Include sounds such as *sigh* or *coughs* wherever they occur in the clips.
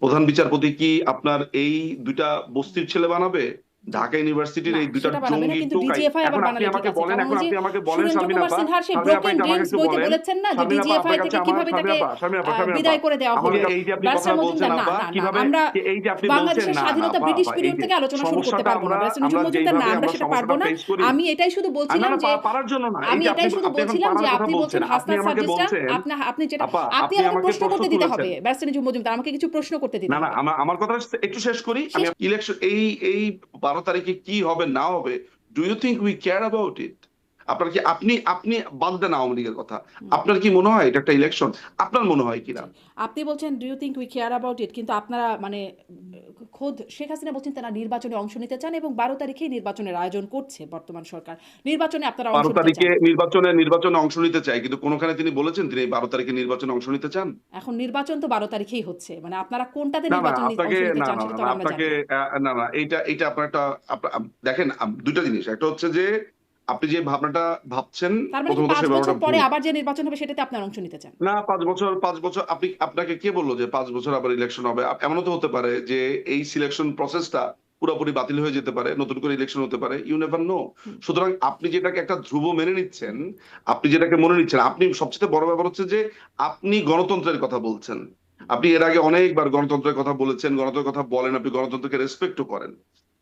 প্রধান বিচারপতি কি আপনার এই দুইটা বস্তির ছেলে বানাবে? ঢাকা ইউনিভার্সিটির এই বানাবে জঙ্গি টোকাই। এখন আপনি আমাকে বলেন এখন আপনি আমাকে বলেন কুমার আপা সেই আপা এটা আমাকে একটু বলেন। বলেছেন না যে আপনার থেকে কীভাবে তাকে বিদায় করে দেওয়া হবে এই যে আপনি কথা বলছেন না, কীভাবে আমরা এই যে আপনি বলছেন, না, স্বাধীনতা ব্রিটিশ পিরিয়ড থেকে আলোচনা শুরু করতে পারব না। নিজুম মজুমদার না আমরা সেটা পারব না। আমি এটাই শুধু বলছিলাম যে পারার জন্য না আমি এটাই শুধু বলছিলাম যে আপনি বলছেন হাসনাত বলছেন আপনি আপনি যেটা আপনি আমাকে প্রশ্ন করতে দিতে হবে নিজুম মজুমদার আমাকে কিছু প্রশ্ন করতে দিতে না না আমার আমার কথা একটু শেষ করি আমি ইলেকশন এই এই বারো তারিখে কি হবে না হবে do you think we care about it আপনার কি আপনি আপনি বাদ দেন আওয়ামী লীগের কথা। আপনার কি মনে হয় এটা একটা ইলেকশন আপনার মনে হয় কিনা আপনি বলছেন do you think we care about it কিন্তু আপনারা মানে খোদ শেখ হাসিনা বলছেন তারা নির্বাচনে অংশ নিতে চান এবং বারো তারিখেই নির্বাচনের আয়োজন করছে বর্তমান সরকার। নির্বাচনে আপনারা বারো তারিখে নির্বাচনে নির্বাচনে অংশ নিতে চাই কিন্তু কোনখানে তিনি বলেছেন তিনি বারো তারিখে নির্বাচনে অংশ নিতে চান? এখন নির্বাচন তো বারো তারিখেই হচ্ছে। মানে আপনারা কোনটাতে নির্বাচন আপনাকে নিতে না চান না এইটা এইটা আপনার একটা দেখেন দুইটা জিনিস। একটা হচ্ছে যে আপনি যে ভাবনাটা ভাবছেন মানে প্রথমত পাঁচ সে ভাবনাটা পরে আবার যে নির্বাচন হবে সেটাতে আপনারা অংশ নিতে চান? না পাঁচ বছর পাঁচ বছর আপনি আপনাকে কে বলল যে পাঁচ বছর আবার ইলেকশন হবে? এমনও তো হতে পারে যে এই সিলেকশন প্রসেসটা পুরোপুরি বাতিল হয়ে যেতে পারে নতুন করে ইলেকশন হতে পারে ইউ নেভার নো সুতরাং আপনি যেটাকে একটা ধ্রুব মেনে নিচ্ছেন আপনি যেটাকে মনে নিচ্ছেন আপনি সবচেয়ে বড় ব্যাপার হচ্ছে যে আপনি গণতন্ত্রের কথা বলছেন। আপনি এর আগে অনেকবার গণতন্ত্রের কথা বলেছেন গণতন্ত্রের কথা বলেন আপনি গণতন্ত্রকে রেসপেক্টও করেন।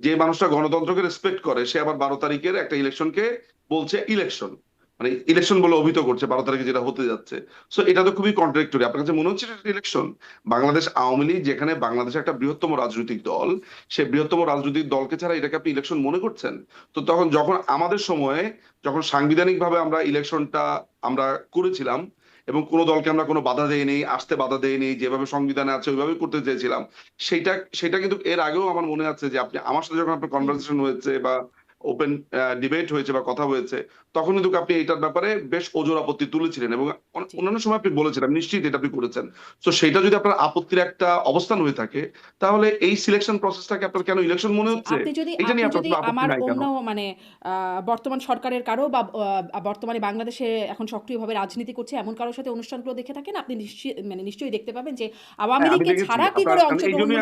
যে মানুষটা গণতন্ত্রকে রেসপেক্ট করে, সে আবার বারো তারিখের একটা ইলেকশনকে বলছে ইলেকশন মানে ইলেকশন বলে অভিহিত করছে, বারো তারিখে যেটা হতে যাচ্ছে। সো এটা তো খুবই কন্ট্রাক্টরি আপনার কাছে মনে হচ্ছে ইলেকশন বাংলাদেশ আওয়ামী লীগ, যেখানে বাংলাদেশ একটা বৃহত্তম রাজনৈতিক দল, সে বৃহত্তম রাজনৈতিক দলকে ছাড়া এটাকে আপনি ইলেকশন মনে করছেন? তো তখন যখন আমাদের সময়ে, যখন সাংবিধানিক ভাবে আমরা ইলেকশনটা আমরা করেছিলাম এবং কোনো দলকে আমরা কোনো বাধা দেইনি আসতে বাধা দেইনি যেভাবে সংবিধানে আছে ওইভাবে করতে চেয়েছিলাম। সেটা সেটা কিন্তু এর আগেও আমার মনে আছে যে আপনি, আমার সাথে যখন আপনার কনভারসেশন হয়েছে বা ওপেন ডিবেট হয়েছে বা কথা হয়েছে তখন কিন্তু আপনি এটার ব্যাপারে বেশ ওজোর আপত্তি তুলেছিলেন এবং অন্যান্য সময় আপনি বলেছিলেন আমি নিশ্চিত এটা আপনি করেছেন। তো সেটা যদি আপনার আপত্তির একটা অবস্থান হয়ে থাকে তাহলে এই সিলেকশন প্রসেসটাকে আপনার কেন ইলেকশন মনে হচ্ছে? এটা নিয়ে আপনার আমার অন্য মানে বর্তমান সরকারের কারও বা বর্তমানে বাংলাদেশে এখন সক্রিয়ভাবে রাজনীতি করছে এমন কারোর সাথে অনুষ্ঠানগুলো দেখে থাকেন আপনি মানে নিশ্চয়ই দেখতে পাবেন যে আওয়ামী হ্যাঁ, লীগকে ছাড়া কি করে জন্যই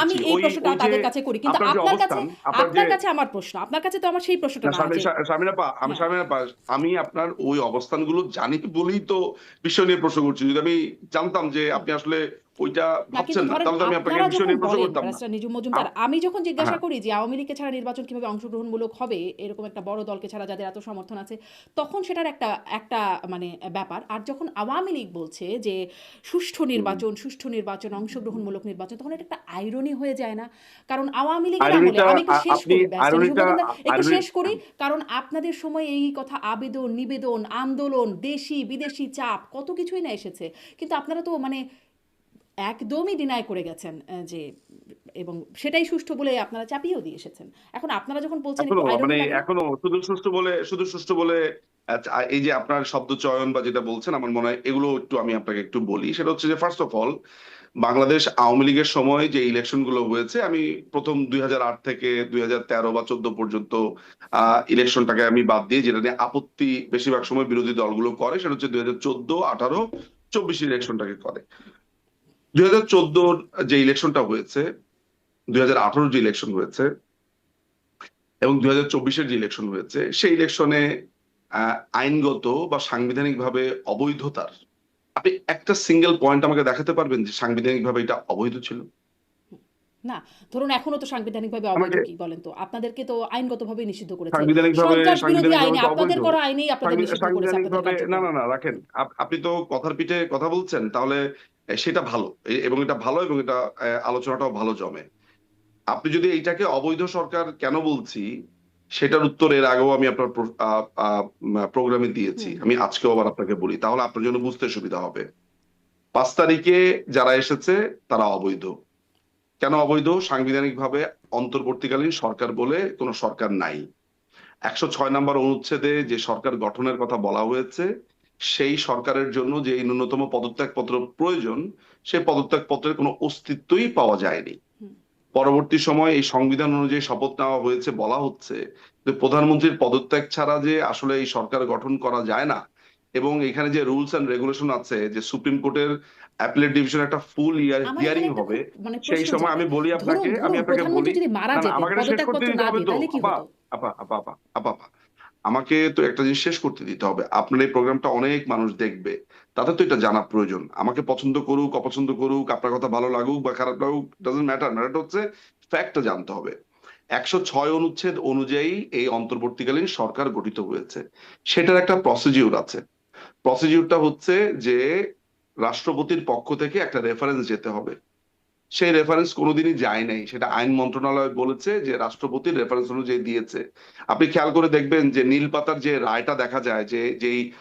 আমি এই প্রশ্নটা তাদের কাছে করি কিন্তু আপনার কাছে আপনার কাছে আমার প্রশ্ন আপনার কাছে তো আমার সেই প্রশ্নটা আমি হ্যাঁ। শারমিন আমি আপনার ওই অবস্থানগুলো জানি বলেই তো বিষয় নিয়ে প্রশ্ন করছি যদি আমি জানতাম যে আপনি আসলে ওইটা ভাবছেন না। তাহলে আমি আপনাকে বিষয় নিয়ে প্রশ্ন করতাম নিজুম মজুমদার আমি যখন জিজ্ঞাসা হ্যাঁ। করি যে আওয়ামী লীগকে ছাড়া নির্বাচন কীভাবে অংশগ্রহণমূলক হবে এরকম একটা বড় দলকে ছাড়া যাদের এত সমর্থন আছে তখন সেটার একটা একটা মানে ব্যাপার। আর যখন আওয়ামী লীগ বলছে যে সুষ্ঠু নির্বাচন সুষ্ঠু নির্বাচন অংশগ্রহণমূলক নির্বাচন তখন এটা একটা আইরনি হয়ে যায় না। কারণ আওয়ামী লীগ আমি শেষ করি একটু শেষ করি। কারণ আপনাদের সময় এই কথা আবেদন নিবেদন আন্দোলন দেশি বিদেশি চাপ কত কিছুই না এসেছে। কিন্তু আপনারা তো মানে একদমই ডিনাই করে গেছেন যে এবং সেটাই সুষ্ঠু বলে আপনারা চাপিয়েও দিয়ে এসেছেন এখন আপনারা যখন বলছেন মানে? এখনও শুধু সুষ্ঠু বলে শুধু সুষ্ঠু বলে আচ্ছা, এই যে আপনার শব্দ চয়ন বা যেটা বলছেন আমার মনে হয় এগুলো একটু আমি আপনাকে একটু বলি সেটা হচ্ছে যে first of all Bangladesh Awami লীগের সময় যে ইলেকশনগুলো হয়েছে আমি প্রথম দুই হাজার আট থেকে দুই হাজার তেরো বা চোদ্দ পর্যন্ত আহ ইলেকশনটাকে আমি বাদ দিয়ে যেটা নিয়ে আপত্তি বেশিরভাগ সময় বিরোধী দলগুলো করে সেটা হচ্ছে দুই হাজার চোদ্দ আঠারো চব্বিশ ইলেকশনটাকে করে দুই হাজার চোদ্দোর যে ইলেকশনটা হয়েছে দুই হাজার আঠারোর যে ইলেকশন হয়েছে এবং দুই হাজার চব্বিশের যে ইলেকশন হয়েছে সেই ইলেকশনে আইনগত বা সাংবিধানিক ভাবে অবৈধতার আপনি একটা সিঙ্গেল পয়েন্ট আমাকে দেখাতে পারবেন যে সাংবিধানিক ভাবে এটা অবৈধ ছিল? না ধরুন এখনও তো সাংবিধানিকভাবে অবৈধ কি বলেন তো? আপনাদেরকে তো আইনগতভাবে নিষিদ্ধ করেছে। সাংবিধানিক ভাবে সন্ত্রাস বিরোধী সাংবিধানিক আইনে ভাবে আপনাদের করা আইনেই আপনাদের নিষিদ্ধ করেছে না না না রাখেন। আপনি তো কথার পিঠে কথা বলছেন তাহলে সেটা ভালো। এবং এটা ভালো এবং এটা আলোচনাটাও ভালো জমে। আপনি যদি এইটাকে অবৈধ সরকার কেন বলছি সেটার উত্তর এর আগেও আমি আপনার প্রোগ্রামে দিয়েছি। আমি আজকেও আবার আপনাকে বলি। তাহলে আপনার জন্য বুঝতে সুবিধা হবে। পাঁচ তারিখে যারা এসেছে তারা অবৈধ। কেন অবৈধ? সাংবিধানিক ভাবে অন্তর্বর্তীকালীন সরকার বলে কোনো সরকার নাই। একশো ছয় নম্বর অনুচ্ছেদে যে সরকার গঠনের কথা বলা হয়েছে সেই সরকারের জন্য যে ন্যূনতম পদত্যাগপত্র প্রয়োজন সেই পদত্যাগপত্রের কোনো অস্তিত্বই পাওয়া যায়নি পরবর্তী সময় এই সংবিধান অনুযায়ী শপথ নেওয়া হয়েছে বলা হচ্ছে যে প্রধানমন্ত্রীর পদত্যাগ ছাড়া যে আসলে এই সরকার গঠন করা যায় না এবং এখানে যে রুলস এন্ড রেগুলেশন আছে যে সুপ্রিম কোর্টের অ্যাপিলেট ডিভিশন একটা ফুল ইয়ার হিয়ারিং হবে মানে সেই সময় আমি বলি আপনাকে আমি আপনাকে বলি আমাকে শেষ করতে দিতে হবে তো আপা আপা আপা আপা আপা আমাকে তো একটা জিনিস শেষ করতে দিতে হবে। আপনার এই প্রোগ্রামটা অনেক মানুষ দেখবে। তাদের তো এটা জানা প্রয়োজন। আমাকে পছন্দ করুক, অপছন্দ করুক, আপনার কথা ভালো লাগুক বা খারাপ লাগুক ডাজন্ট ম্যাটার ম্যাটার হচ্ছে ফ্যাক্টটা জানতে হবে। একশো ছয় অনুচ্ছেদ অনুযায়ী এই অন্তর্বর্তীকালীন সরকার গঠিত হয়েছে। সেটার একটা প্রসিডিউর আছে। প্রসিডিউরটা হচ্ছে যে রাষ্ট্রপতির পক্ষ থেকে একটা রেফারেন্স যেতে হবে। সেই রেফারেন্স কোনোদিনই যায় নাই। সেটা আইন মন্ত্রণালয় বলেছে যে রাষ্ট্রপতির রেফারেন্স অনুযায়ী দিয়েছে। আপনি খেয়াল করে দেখবেন যে নীল পাতার যে রায়টা দেখা যায় যে যেই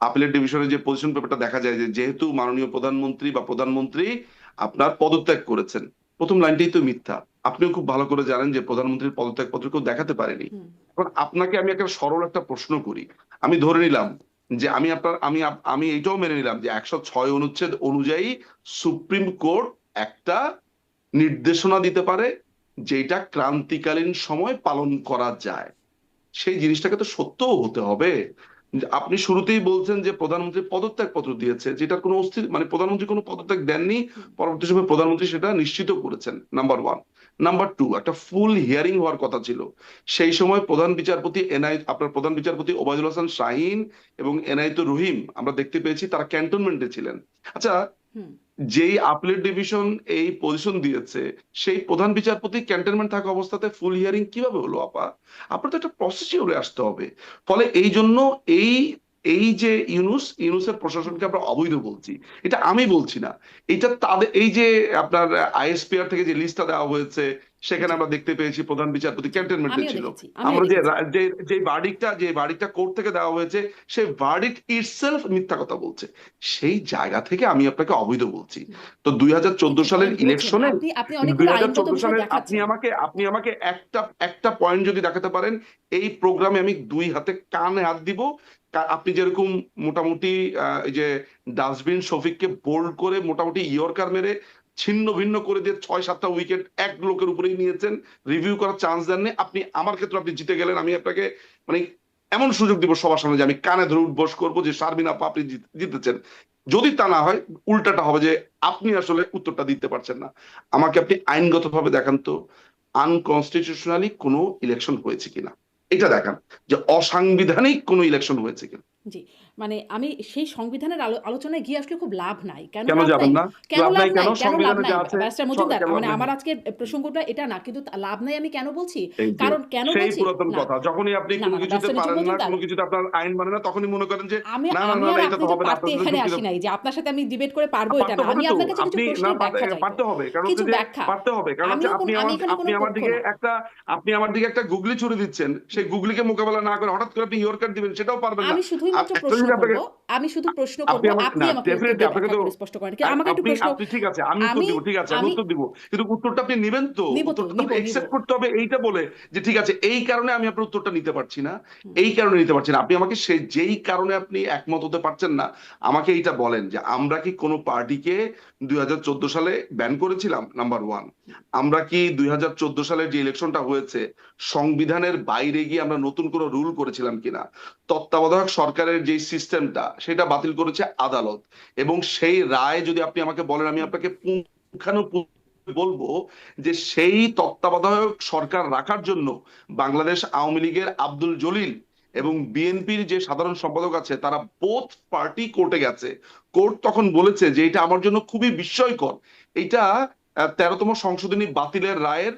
আপিলেট ডিভিশনের যে পজিশন পেপারটা দেখা যায় যে যেহেতু মাননীয় প্রধানমন্ত্রী বা প্রধানমন্ত্রী আপনার পদত্যাগ করেছেন। প্রথম লাইনটাই তো মিথ্যা। আপনিও খুব ভালো করে জানেন যে প্রধানমন্ত্রীর পদত্যাগ পত্র কেউ দেখাতে পারেনি। এখন আপনাকে আমি একটা সরল একটা প্রশ্ন করি। আমি ধরে নিলাম যে আমি আপনার আমি আমি এইটাও মেনে নিলাম যে একশো ছয় অনুচ্ছেদ অনুযায়ী সুপ্রিম কোর্ট একটা নির্দেশনা দিতে পারে যেটা ক্রান্তিকালীন সময় পালন করা যায়। সেই জিনিসটাকে তো সত্যও হতে হবে। আপনি শুরুতেই বলছেন যে প্রধানমন্ত্রী পদত্যাগ পত্র দিয়েছে, যেটার কোনো অস্তিত্ব মানে প্রধানমন্ত্রী কোনো পদত্যাগ দেননি, পরবর্তী সময় প্রধানমন্ত্রী সেটা নিশ্চিত করেছেন নাম্বার ওয়ান নাম্বার টু একটা ফুল হিয়ারিং হওয়ার কথা ছিল। সেই সময় প্রধান বিচারপতি এনআই, আপনার প্রধান বিচারপতি ওবায়দুল হাসান শাহিন এবং এনআইত রহিম, আমরা দেখতে পেয়েছি তারা ক্যান্টনমেন্টে ছিলেন। আচ্ছা। যেই আপলেট ডিভিশন এই পজিশন দিয়েছে, সেই প্রধান বিচারপতি ক্যান্টনমেন্ট থাকা অবস্থাতে ফুল হিয়ারিং কীভাবে হলো, আপা? আপনার তো একটা প্রসেসিওরে আসতে হবে। ফলে এই জন্য এই এই যে ইউনুস, ইউনুসের প্রশাসনকে আমরা অবৈধ বলছি। এটা আমি বলছি না। এটা তাদের, এই যে আপনার আইএসপিআর থেকে যে লিস্টটা দেওয়া হয়েছে সেখানে আমরা দেখতে পেয়েছি প্রধান বিচারপতি ক্যান্টনমেন্টে ছিল আমরা যে যে বার্ডিকটা যে বার্ডিকটা কোর্ট থেকে দেওয়া হয়েছে সেই বার্ডিক ইটসেলফ মিথ্যা কথা বলছে। সেই জায়গা থেকে আমি আপনাকে অবৈধ বলছি। তো দুই হাজার চৌদ্দ সালের ইলেকশনে দুই সালের আপনি আমাকে আপনি আমাকে একটা একটা পয়েন্ট যদি দেখাতে পারেন এই প্রোগ্রামে আমি দুই হাতে কানে হাত দিব। আপনি যেরকম মোটামুটি আহ, এই যে ডাস্টবিন শফিককে বোল্ড করে মোটামুটি ইয়র্কার মেরে ছিন্ন ভিন্ন করে দিয়ে ছয়, সাতটা উইকেট এক লোকের উপরেই নিয়েছেন। রিভিউ করার চান্স দেননি। আপনি, আমার ক্ষেত্রে আপনি জিতে গেলেন। আমি আপনাকে মানে এমন সুযোগ দিব সবার সামনে যে আমি কানে ধরে উঠবোস করব যে শারমিন আপা আপনি জিতেছেন। যদি তা না হয়, উল্টাটা হবে যে আপনি আসলে উত্তরটা দিতে পারছেন না। আমাকে আপনি আইনগতভাবে দেখান তো আনকনস্টিটিউশনালি কোনো ইলেকশন হয়েছে কিনা? এটা দেখান যে অসাংবিধানিক কোনো ইলেকশন হয়েছে কিনা। মানে আমি সেই সংবিধানের আলোচনায় গিয়ে আসলে খুব লাভ নাই। কেন কেন লাভ নাই? কেন লাভ নাই ব্যারিস্টার মজুমদার মানে আমার আজকে প্রসঙ্গটা এটা না কিন্তু লাভ নাই আমি কেন বলছি? কারণ কেন বলছি? পুরাতন কথা যখনই আপনি কোনো কিছুতে পারেন না কোনো কিছুতে আপনার আইন মানে না তখনই মনে করেন যে আমি না না আমি না আর না, এটা তো তো হবে না পারতে এখানে আসি নাই যে আপনার সাথে আমি ডিবেট করে পারব এটা না। আমি আপনার কাছে আপনি কিছু না ব্যাখ্যা পারতে হবে। কারণ কিছু ব্যাখ্যা। পারতে হবে। কারণ আপনি আমার আপনি আমার দিকে একটা আপনি আমার দিকে একটা গুগলি ছুড়ে দিচ্ছেন সেই গুগলিকে মোকাবেলা না করে হঠাৎ করে আপনি ইয়র্কার দিবেন সেটাও পারবেন না। আমি শুধুই মাত্র প্রশ্ন করব আমি শুধু প্রশ্ন আপনি করব আপনি আমাকে আপনাকে তো স্পষ্ট করেন। কিন্তু আমাকে একটু প্রশ্ন আপনি ঠিক আছে আমি উত্তর ঠিক আছে আমি উত্তর দিব। কিন্তু উত্তরটা আপনি নেবেন তো। একসেপ্ট করতে হবে এইটা বলে যে ঠিক আছে এই কারণে আমি আপনার উত্তরটা নিতে পারছি না এই কারণে নিতে পারছি না। আপনি আমাকে সে যেই কারণে আপনি একমত হতে পারছেন না আমাকে এইটা বলেন যে আমরা কি কোনো পার্টিকে দুই হাজার চোদ্দ সালে ব্যান করেছিলাম নাম্বার ওয়ান আমরা কি দুই সালের যে ইলেকশনটা হয়েছে, সংবিধানের বাইরে গিয়ে আমরা নতুন কোনো রুল করেছিলাম কিনা? তত্ত্বাবধায়ক সরকারের যে সিস্টেমটা সেটা বাতিল করেছে আদালত। এবং সেই রায় যদি আপনি আমাকে বলেন, আমি আপনাকে বলব যে সেই তত্ত্বাবধায়ক সরকার রাখার জন্য বাংলাদেশ আওয়ামী লীগের আব্দুল জলিল এবং বিএনপির যে সাধারণ সম্পাদক আছে, তারা বোথ পার্টি কোর্টে গেছে। কোর্ট তখন বলেছে যে এটা আমার জন্য খুবই বিস্ময়কর। এটা তেরোতম সংশোধনী বাতিলের রায়ের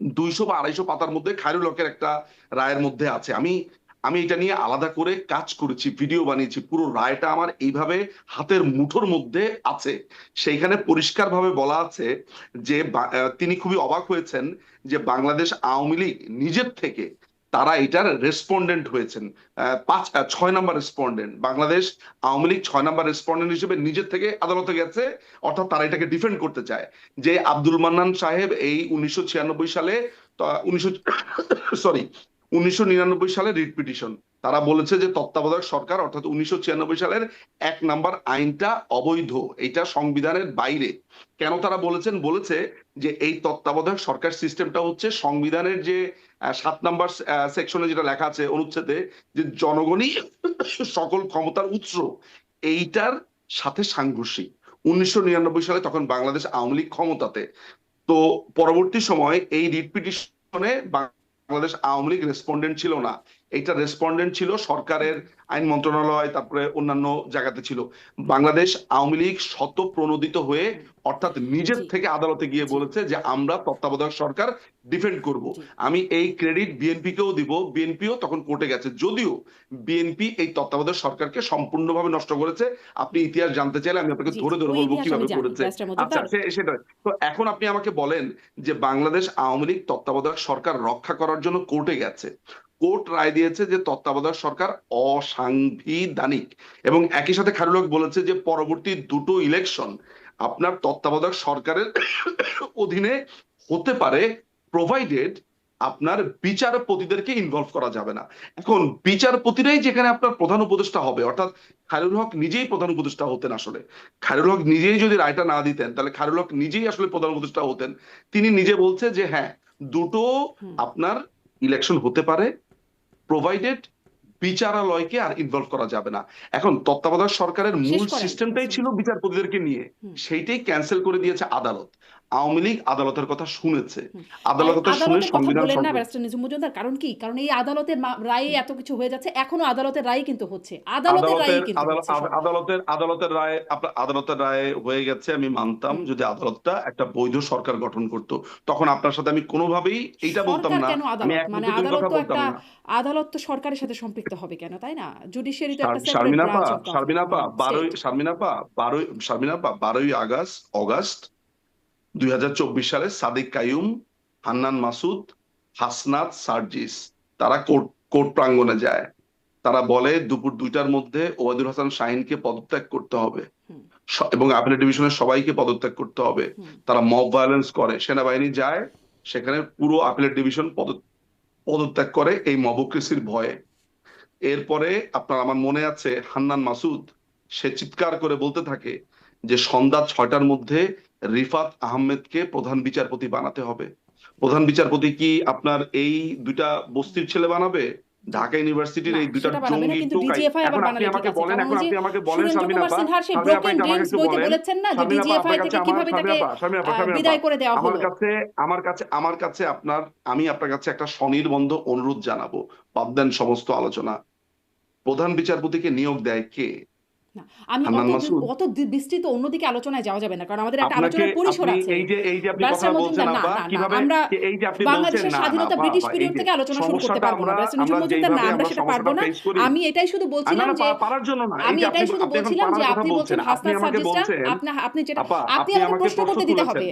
দুইশো বা আড়াইশো পাতার মধ্যে খায়রুল হকের একটা রায়ের মধ্যে আছে। আমি আমি এটা নিয়ে আলাদা করে কাজ করেছি, ভিডিও বানিয়েছি, পুরো রায়টা আমার এইভাবে হাতের মুঠোর মধ্যে আছে। সেইখানে পরিষ্কারভাবে বলা আছে যে তিনি খুবই অবাক হয়েছেন যে বাংলাদেশ আওয়ামী লীগ নিজের থেকে তারা এটার রেসপন্ডেন্ট হয়েছেন। পাঁচ ছয় নম্বর রেসপন্ডেন্ট বাংলাদেশ আওয়ামী লীগ ছয় নম্বর রেসপন্ডেন্ট হিসেবে নিজের থেকে আদালতে গেছে, অর্থাৎ তারা এটাকে ডিফেন্ড করতে চায়। যে আব্দুল মান্নান সাহেব এই উনিশশো ছিয়ানব্বই সালে উনিশশো *coughs* সরি উনিশশো নিরানব্বই সালে রিট পিটিশন। তারা বলেছে যে তত্ত্বাবধায়ক সরকার, অর্থাৎ উনিশশো ছিয়ানব্বই সালের এক নাম্বার আইনটা অবৈধ, এটা সংবিধানের বাইরে। কেন তারা বলেছেন? বলেছে যে এই তত্ত্বাবধায়ক সরকার সিস্টেমটা হচ্ছে সংবিধানের যে সাত নাম্বার সেকশনে যেটা লেখা আছে অনুচ্ছেদে যে জনগণই সকল ক্ষমতার উৎস, এইটার সাথে সাংঘর্ষিক। উনিশশো নিরানব্বই সালে তখন বাংলাদেশ আওয়ামী লীগ ক্ষমতাতে। তো পরবর্তী সময় এই রিট পিটিশনে বাংলাদেশ আওয়ামী লীগ রেসপন্ডেন্ট ছিল না। এটা রেসপন্ডেন্ট ছিল সরকারের আইন মন্ত্রণালয় তারপরে অন্যান্য জায়গাতে ছিল। বাংলাদেশ আওয়ামী লীগ শত প্রণোদিত হয়ে অর্থাৎ নিজের থেকে আদালতে গিয়ে বলেছে যে আমরা তত্ত্বাবধায়ক সরকার ডিফেন্ড করব। আমি এই ক্রেডিট বিএনপি কেও দিব বিএনপিও তখন কোর্টে গেছে। যদিও বিএনপি এই তত্ত্বাবধায়ক সরকারকে সম্পূর্ণভাবে নষ্ট করেছে আপনি ইতিহাস জানতে চাইলে আমি আপনাকে ধরে ধরে বলব কীভাবে করেছে। আচ্ছা সেটা তো এখন আপনি আমাকে বলেন যে বাংলাদেশ আওয়ামী লীগ তত্ত্বাবধায়ক সরকার রক্ষা করার জন্য কোর্টে গেছে। কোর্ট রায় দিয়েছে যে তত্ত্বাবধায়ক সরকার অসাংবিধানিক। এবং একই সাথে খারুলক বলেছে যে পরবর্তী দুটো ইলেকশন আপনার তত্ত্বাবধায়ক সরকারের অধীনে হতে পারে প্রোভাইডেড আপনার বিচারপতিদেরকে ইনভলভ করা যাবে না। এখন বিচারপতিরাই যেখানে আপনার প্রধান উপদেষ্টা হবে অর্থাৎ খায়রুল হক নিজেই প্রধান উপদেষ্টা হতেন আসলে। খায়রুল হক নিজেই যদি রায়টা না দিতেন তাহলে খায়রুল হক নিজেই আসলে প্রধান উপদেষ্টা হতেন। তিনি নিজে বলছে যে হ্যাঁ দুটো আপনার ইলেকশন হতে পারে প্রোভাইডেড বিচারালয়কে আর ইনভলভ করা যাবে না এখন তত্ত্বাবধায়ক সরকারের মূল। সিস্টেমটাই ছিল বিচারপতিদেরকে নিয়ে। সেইটাই ক্যান্সেল করে দিয়েছে আদালত আওয়ামী লীগ আদালতের কথা শুনেছে। হুম। আদালত কথা শুনে সংবিধান মজুমদার কারণ কি? কারণ এই আদালতের রায়ে এত কিছু হয়ে যাচ্ছে এখনও আদালতের রায় কিন্তু হচ্ছে। আদালতের রায় আদালতের কিন্তু। আদালতের আদালতের রায় আপনার আদালতের রায় হয়ে গেছে আমি মানতাম যদি আদালতটা একটা বৈধ সরকার গঠন করত। তখন আপনার সাথে আমি কোনোভাবেই এইটা বলতাম না। মানে আদালত তো একটা আদালত তো সরকারের সাথে সম্পৃক্ত হবে কেন তাই না? জুডিশিয়ারি তো একটা শারমিনাপা শারমিনাপা বারোই শারমিনাপা বারোই শারমিনাপা বারোই আগস্ট অগাস্ট দুই হাজার চব্বিশ সালে সাদিক কায়ুম হান্নান মাসুদ হাসনাত সার্জিস তারা কোর্ট কোর্ট প্রাঙ্গনে যায়। তারা বলে দুপুর দুইটার মধ্যে ওবায়দুল হাসান শাহিনকে পদত্যাগ করতে হবে। এবং আপিলেট ডিভিশনের সবাইকে পদত্যাগ করতে হবে। তারা মব ভায়োলেন্স করে। সেনাবাহিনী যায় সেখানে পুরো আপিলেট ডিভিশন পদ- পদত্যাগ করে এই মবক্রেসির ভয়ে। এরপরে আপনার আমার মনে আছে হান্নান মাসুদ সে চিৎকার করে বলতে থাকে যে সন্ধ্যা ছয়টার মধ্যে রিফাত আহমেদকে প্রধান বিচারপতি বানাতে হবে। প্রধান বিচারপতি কি আপনার এই দুইটা বস্তির ছেলে বানাবে? ঢাকা ইউনিভার্সিটির এই না, জঙ্গি টোকাই। এখন আপনি আমাকে। বলেন এখন আপনি আমাকে বলেন আপা আপা এটা আমাকে একটু বলেন। বলেছেন না যে শারমিন আপা আপনার ডিজিএফআই কাছে থেকে আমার কীভাবে তাকে বিদায় করে দেওয়া কাছে আমার কাছে আমার কাছে আপনার আমি আপনার কাছে একটা স্বনির্বন্ধ অনুরোধ জানাব বাদ দেন সমস্ত আলোচনা। প্রধান বিচারপতিকে নিয়োগ দেয় কে? না, আমি অত বিস্তৃত অন্যদিকে আলোচনায় যাওয়া যাবে না কারণ আমাদের একটা আলোচনার পরিসর আছে। এই যে এই যে আপনি কথা বলছেন না, আপা না, না, কীভাবে আমরা এই যে আপনি বাংলাদেশের স্বাধীনতা ব্রিটিশ পিরিয়ড থেকে আলোচনা শুরু করতে পারব না আমরা ব্যারিস্টার নিজুম আমরা মজুমদার না আমরা আমরা সেটা পারব না। আমি এটাই শুধু বলছিলাম যে পারার জন্য না আমি এটাই শুধু বলছিলাম যে আপনি বলছেন আপনি হাসনাত আমাকে আপনি আপনি যেটা আপনি আমাকে প্রশ্ন করতে দিতে হবে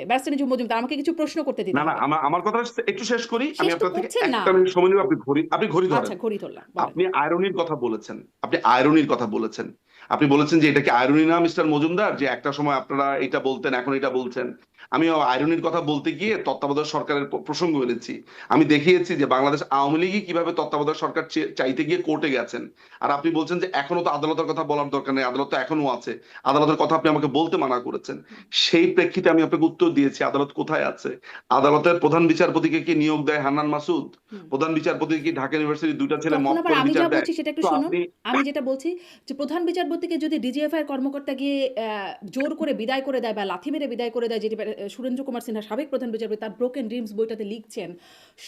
মজুমদার আমাকে কিছু প্রশ্ন করতে দিতে না না আমার আমার কথা একটু শেষ করি আমি আপনার থেকে একটা মিনিট সময় নিব আপনি ঘড়ি আপনি ঘড়ি ধরেন। আচ্ছা ঘড়ি ধরলাম আপনি আয়রনির কথা বলেছেন আপনি আয়রনির কথা বলেছেন আপনি বলেছেন যে এটা কি আয়রনি না, মিস্টার মজুমদার? যে একটা সময় আপনারা এটা বলতেন, এখন এটা বলছেন। আমি আয়রনির কথা বলতে গিয়ে তত্ত্বাবধায়ক সরকারের প্রসঙ্গ এনেছি। আমি দেখিয়েছি যে বাংলাদেশ আওয়ামী লীগই কীভাবে তত্ত্বাবধায়ক সরকার চাইতে গিয়ে কোর্টে গেছেন। আর আপনি বলছেন যে এখনও তো আদালতের কথা বলার দরকার নেই আদালত তো এখনও আছে। আদালতের কথা আপনি আমাকে বলতে মানা করেছেন। সেই প্রেক্ষিতে আমি আপনাকে উত্তর দিয়েছি আদালত কোথায় আছে? আদালতের প্রধান বিচারপতিকে কি নিয়োগ দেয় হান্নান মাসুদ? প্রধান বিচারপতি কি ঢাকা ইউনিভার্সিটির দুইটা ছেলে মত করে বিচার দেয়? সেটা একটু শুনুন। আমি যেটা বলছি যে প্রধান বিচারপতিকে যদি ডিজিএফআই এর কর্মকর্তা গিয়ে আহ, জোর করে বিদায় করে দেয় বা লাথি মেরে বিদায় করে দেয় যেটি সুরেন্দ্র কুমার সিনহা সাবেক প্রধান বিচারপতি, তার ব্রোকেন ড্রিমস বইটাতে লিখছেন,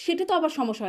সেটা তো আবার সমস্যা